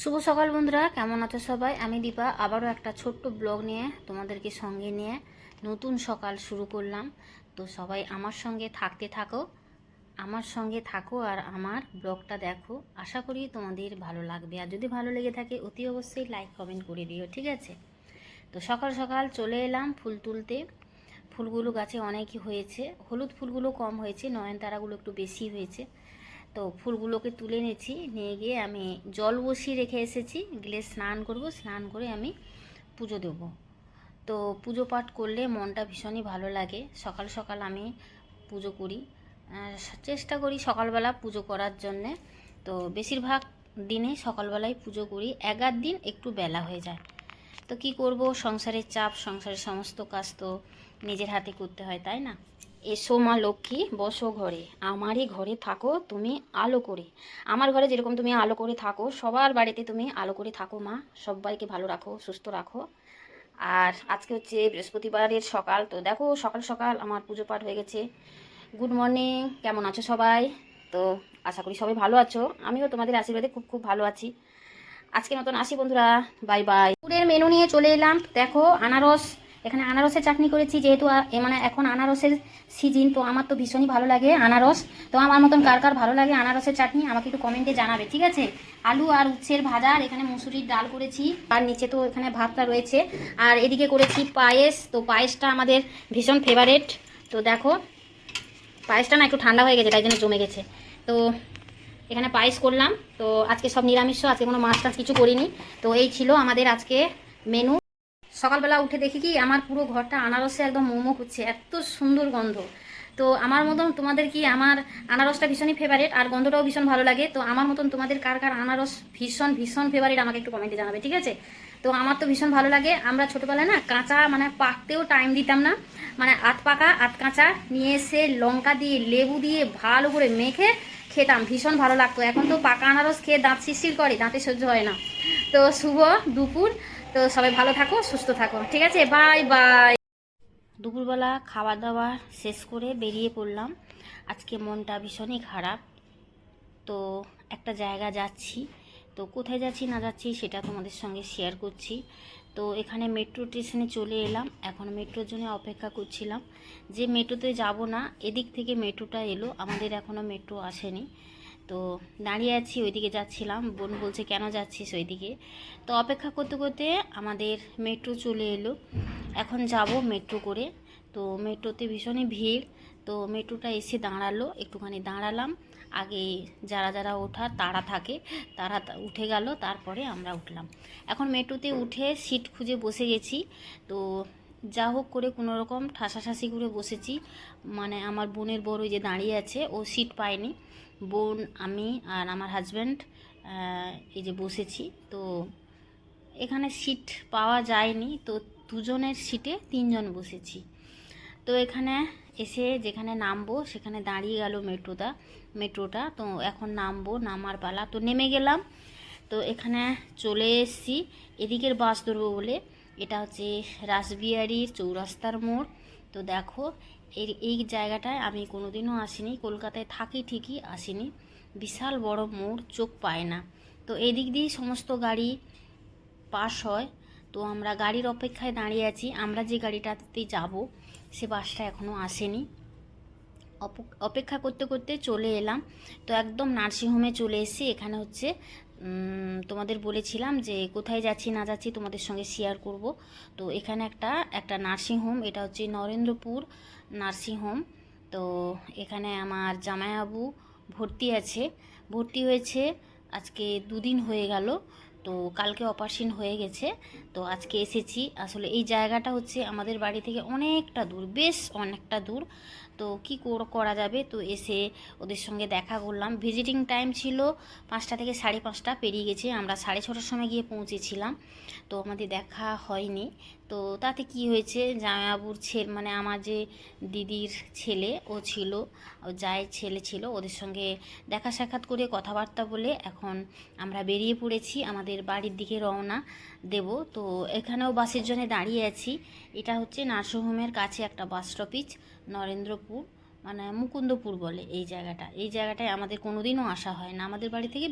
শুভ সকাল বন্ধুরা, কেমন আছো সবাই? আমি দীপা, আবারও একটা ছোট্ট ব্লগ নিয়ে তোমাদেরকে সঙ্গে নিয়ে নতুন সকাল শুরু করলাম। তো সবাই আমার সঙ্গে থাকতে থাকো, আমার সঙ্গে থাকো আর আমার ব্লগটা দেখো। আশা করি তোমাদের ভালো লাগবে। আর যদি ভালো লেগে থাকে, অতি অবশ্যই লাইক কমেন্ট করে দিও, ঠিক আছে? তো সকাল সকাল চলে এলাম ফুল তুলতে। ফুলগুলো গাছে অনেকই হয়েছে। হলুদ ফুলগুলো কম হয়েছে, নয়নতারাগুলো একটু বেশি হয়েছে। তো ফুলগুলোকে তুলে নিয়েছি। নিয়ে গিয়ে আমি জল বসিয়ে রেখে এসেছি। গেলে স্নান করব। স্নান করে আমি পুজো দেব। তো পুজো পাঠ করলে মনটা ভীষণই ভালো লাগে। সকাল সকাল আমি পুজো করি। চেষ্টা করি সকালবেলা পুজো করার জন্যে। তো বেশিরভাগ দিনে সকালবেলায় পুজো করি। এগার দিন একটু বেলা হয়ে যায়। তো কি করব? সংসারের চাপ, সংসারের সমস্ত কাজ তো নিজের হাতে করতে হয়, তাই না? এসো মা লক্ষ্মী, বসো ঘরে। আমারই ঘরে থাকো, তুমি আলো করে। আমার ঘরে যেরকম তুমি আলো করে থাকো, সবার বাড়িতে তুমি আলো করে থাকো মা। সবাইকে ভালো রাখো, সুস্থ রাখো। আর আজকে হচ্ছে বৃহস্পতিবারের সকাল, তো দেখো সকাল সকাল আমার পুজো পাঠ হয়ে গেছে। গুড মর্নিং কেমন আছো সবাই? তো আশা করি সবাই ভালো আছো। আমিও তোমাদের আশীর্বাদে খুব খুব ভালো আছি। আজকের মতন আসি বন্ধুরা বাই বাই ফুডের মেনু নিয়ে চলে এলাম। দেখো আনারস এখানে আনারসের চাটনি করেছি, যেহেতু মানে এখন আনারসের সিজন তো আমার তো ভীষণই ভালো লাগে আনারস। তো আমার মতন কার কার ভালো লাগে আনারসের চাটনি, আমাকে একটু কমেন্টে জানাবে, ঠিক আছে? আলু আর উচ্ছের ভাজা এখানে মুসুরির ডাল করেছি, আর নিচে তো এখানে ভাতটা রয়েছে। আর এদিকে করেছি পায়েস, তো পায়েসটা আমাদের ভীষণ ফেভারেট তো দেখো, পায়েসটা না একটু ঠান্ডা হয়ে গেছে, তাই জন্য জমে গেছে। তো এখানে পায়েস করলাম, তো আজকে সব নিরামিষ, আজকে কোনো মাছ টাছ কিছু করিনি। তো এই ছিল আমাদের আজকে মেনু সকালবেলা উঠে দেখি কি আমার পুরো ঘরটা আনারসে একদম মোমো করছে এত সুন্দর গন্ধ। তো আমার মতন তোমাদের কি আমার আনারসটা ভীষণই ফেভারিট আর গন্ধটাও ভীষণ ভালো লাগে। তো আমার মতন তোমাদের কার কার আনারস ভীষণ ভীষণ ফেভারিট আমাকে একটু কমেন্টে জানাবে, ঠিক আছে? তো আমার তো ভীষণ ভালো লাগে। আমরা ছোটোবেলায় না কাঁচা মানে পাকতেও টাইম দিতাম না। মানে আত পাকা আত কাঁচা নিয়ে এসে লঙ্কা দিয়ে, লেবু দিয়ে ভালো করে মেখে খেতাম, ভীষণ ভালো লাগতো। এখন তো পাকা আনারস খেয়ে দাঁত শিরশির করে, দাঁতে সহ্য হয় না। তো শুভ দুপুর। তো সবাই ভালো থাকো, সুস্থ থাকো। ঠিক আছে? বাই বাই দুপুরবেলা খাওয়া দাওয়া শেষ করে বেরিয়ে পড়লাম। আজকে মনটা ভীষণই খারাপ। তো একটা জায়গা যাচ্ছি। তো কোথায় যাচ্ছি, না যাচ্ছি, সেটা তোমাদের সঙ্গে শেয়ার করছি। তো এখানে মেট্রো স্টেশনে চলে এলাম। এখন মেট্রোর জন্য অপেক্ষা করছিলাম। যে মেট্রোতে যাব না, এদিক থেকে মেট্রোটা এলো। আমাদের এখনও মেট্রো আসেনি। তো দাঁড়িয়ে আছি, ওইদিকে যাচ্ছিলাম। বোন বলছে, কেন যাচ্ছিস ওইদিকে? তো অপেক্ষা করতে করতে আমাদের মেট্রো চলে এলো। এখন যাব মেট্রো করে। তো মেট্রোতে ভীষণই ভিড়। তো মেট্রোটা এসে দাঁড়াল। একটুখানি দাঁড়ালাম। আগে যারা যারা ওঠার, তারা থাকে। তারা উঠে গেল। তারপরে আমরা উঠলাম। এখন মেট্রোতে উঠে সিট খুঁজে বসে গেছি। তো যা হোক করে কোনো রকম ঠাসাঠাসি করে বসেছি। মানে আমার বোনের বড় যে দাঁড়িয়ে আছে, ও সিট পায়নি। বোন, আমি আর আমার হাজব্যান্ড এই যে বসেছি। তো এখানে সিট পাওয়া যায়নি। তো দুজনের সিটে তিনজন বসেছি। তো এখানে এসে যেখানে নামবো, সেখানে দাঁড়িয়ে গেল মেট্রোটা মেট্রোটা। তো এখন নামবো, নামার পালা। তো নেমে গেলাম। তো এখানে চলে এসেছি। এদিকের বাস ধরবো বলে। এটা হচ্ছে রাসবিহারির চৌরাস্তার মোড়। তো দেখো, এর, এই জায়গাটায় আমি কোনোদিনও আসিনি, কলকাতায় থাকি ঠিকই আসিনি। বিশাল বড় মোড়, চোখ পায় না। তো এদিক দিয়েই সমস্ত গাড়ি পাস হয়। তো আমরা গাড়ির অপেক্ষায় দাঁড়িয়ে আছি। আমরা যে গাড়িটাতে যাব, সে বাসটা এখনও আসেনি। অপ- অপেক্ষা করতে করতে চলে এলাম। তো একদম নার্সিংহোমে চলে এসেছি। এখানে হচ্ছে তোমাদের বলেছিলাম যে কোথায় যাচ্ছি, না যাচ্ছি তোমাদের সঙ্গে শেয়ার করব। তো এখানে একটা একটা নার্সিংহোম এটা হচ্ছে নরেন্দ্রপুর নার্সিংহোম তো এখানে আমার জামাইবাবু ভর্তি আছে। ভর্তি হয়েছে, আজকে দুদিন হয়ে গেল। তো কালকে অপারেশন হয়ে গেছে, তো আজকে এসেছি। আসলে এই জায়গাটা হচ্ছে আমাদের বাড়ি থেকে অনেকটা দূর, বেশ অনেকটা দূর। তো কি কর- যাবে? তো এসে ওদের সঙ্গে দেখা করলাম। ভিজিটিং টাইম ছিল পাঁচটা থেকে সাড়ে পাঁচটা, পেরিয়ে গেছে। আমরা সাড়ে ছটার সময় গিয়ে পৌঁছেছিলাম। তো আমাদের দেখা হয়নি। তো তাতে কি হয়েছে? জামাইবাবুর ছেলে মানে আমার যে দিদির ছেলে, ও ছিল, ও জায়ের ছেলে ছিল, ওদের সঙ্গে দেখা সাক্ষাৎ করে কথাবার্তা বলে এখন আমরা বেরিয়ে পড়েছি। আমাদের বাড়ির দিকে রওনা দেব। তো এখানেও বাসের জন্য দাঁড়িয়ে আছি। এটা হচ্ছে নার্সিংহোমের কাছে একটা বাস স্টপেজ, নরেন্দ্রপুর মানে মুকুন্দপুর বলে এই জায়গাটা। এই জায়গাটায় আমাদের কোনোদিনও আসা হয় না। আমাদের বাড়ি থেকে